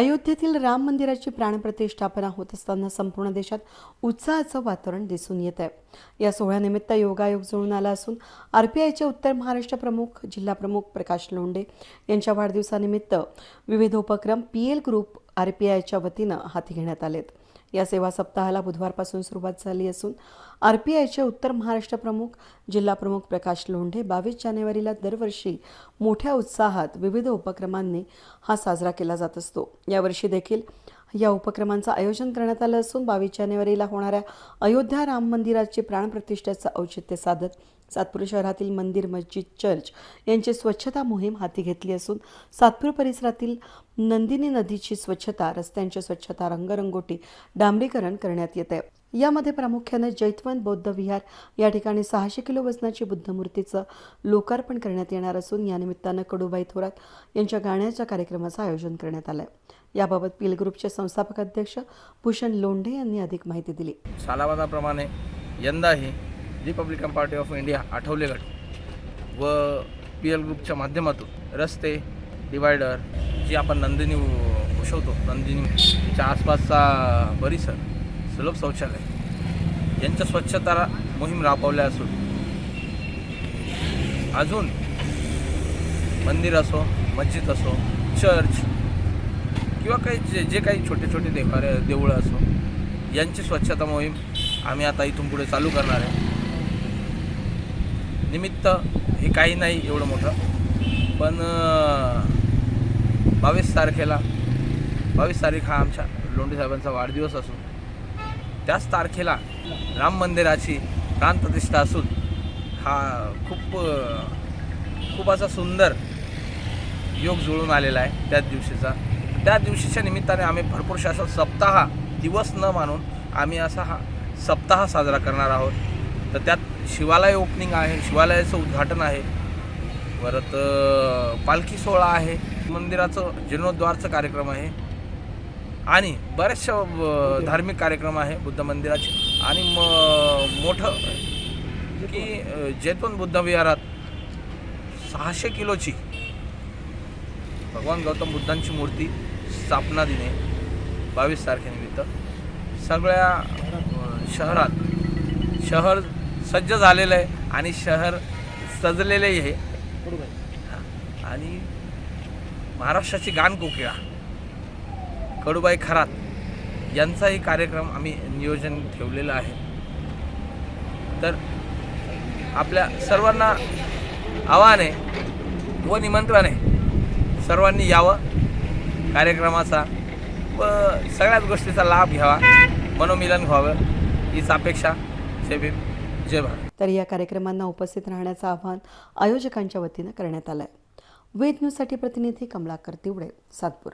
अयोध्येतील राम मंदिराची प्राणप्रतिष्ठापना होत असताना संपूर्ण देशात उत्साहाचं वातावरण दिसून येत आहे या सोहळ्यानिमित्त योगायोग जुळून आला असून आरपीआयचे उत्तर महाराष्ट्र प्रमुख जिल्हा प्रमुख प्रकाश लोंडे यांच्या वाढदिवसानिमित्त विविध उपक्रम पी आर पी आयच्या वतीनं हाती घेण्यात आलेत. या सेवा सप्ताहाला बुधवारपासून सुरुवात झाली असून आर पी आयचे उत्तर महाराष्ट्र प्रमुख जिल्हा प्रमुख प्रकाश लोंढे बावीस जानेवारीला दरवर्षी मोठ्या उत्साहात विविध उपक्रमांनी हा साजरा केला जात असतो. यावर्षी देखील या उपक्रमांचं आयोजन करण्यात आलं असून बावीस जानेवारीला होणाऱ्या अयोध्या राम मंदिराची प्राणप्रतिष्ठेचं औचित्य साधत सातपूर शहरातील मंदिर मस्जिद चर्च यांची स्वच्छता मोहीम हाती घेतली असून सातपूर परिसरातील नंदिनी नदीची स्वच्छता रस्त्यांची स्वच्छता रंगरंगोटी डांबरीकरण करण्यात येत आहे. यामध्ये प्रामुख्याने जैतवंत बौद्ध विहार या ठिकाणी सहाशे किलो वजनाची बुद्धमूर्तीचं लोकार्पण करण्यात येणार असून या निमित्तानं कडूबाई थोरात यांच्या गाण्याच्या कार्यक्रमाचं आयोजन करण्यात आलं आहे याबाबत पील ग्रुपचे संस्थापक अध्यक्ष भूषण लोंढे यांनी अधिक माहिती दिली. सालावादाप्रमाणे यंदाही Republican Party of India Athawale गट व पी एल ग्रुपच्या माध्यमातून रस्ते डिवायडर जी आपण नंदिनी उ- नंदिनीच्या आसपासचा परिसर सुलभ शौचालय यांच्या स्वच्छता मोहीम राबवल्या असून अजून मंदिर असो मस्जिद असो चर्च किंवा काही जे जे काही छोटे छोटे देखारे देवळं असो यांची स्वच्छता मोहीम आम्ही आता इथून पुढे चालू करणार आहे. निमित्त हे काही नाही एवढं मोठं पण बावीस तारखेला बावीस तारीख हा आमच्या लोंढे साहेबांचा वाढदिवस असून त्याच तारखेला राम मंदिराची प्राणप्रतिष्ठा असून हा खूप खूप असा सुंदर योग जुळून आलेला आहे त्याच दिवशीचा. त्या दिवशीच्या निमित्ताने आम्ही भरपूरशा असा सप्ताह दिवस न मानून आम्ही असा हा सप्ताह साजरा करणार आहोत. तर त्यात शिवालय ओपनिंग आहे शिवालयाचं उद्घाटन आहे. परत पालखी सोहळा आहे. मंदिराचं जीर्णोद्वारचं कार्यक्रम आहे. आणि बऱ्याचशा धार्मिक कार्यक्रम आहे बुद्ध मंदिराचे. आणि म मोठं की जैतवन बुद्ध विहारात सहाशे किलोची भगवान गौतम बुद्धांची मूर्ती स्थापना दिने बावीस तारखेनिमित्त. सगळ्या शहरात शहर सज्ज झालेलं आहे आणि शहर सजलेलंही आहे. आणि महाराष्ट्राची गान कोकिळा कडूबाई खरात यांचाही कार्यक्रम आम्ही नियोजन ठेवलेलं आहे. तर आपल्या सर्वांना आव्हान आहे व निमंत्रण आहे. सर्वांनी यावं. कार्यक्रमाचा व सगळ्याच गोष्टीचा लाभ घ्यावा. मनोमिलन व्हावं. हीच अपेक्षा. जय भीम. जय भारत. तर या कार्यक्रमांना उपस्थित राहण्याचं आवाहन आयोजकांच्या वतीनं करण्यात आलं आहे वेद न्यूजसाठी प्रतिनिधी कमलाकर तिवडे सातपूर.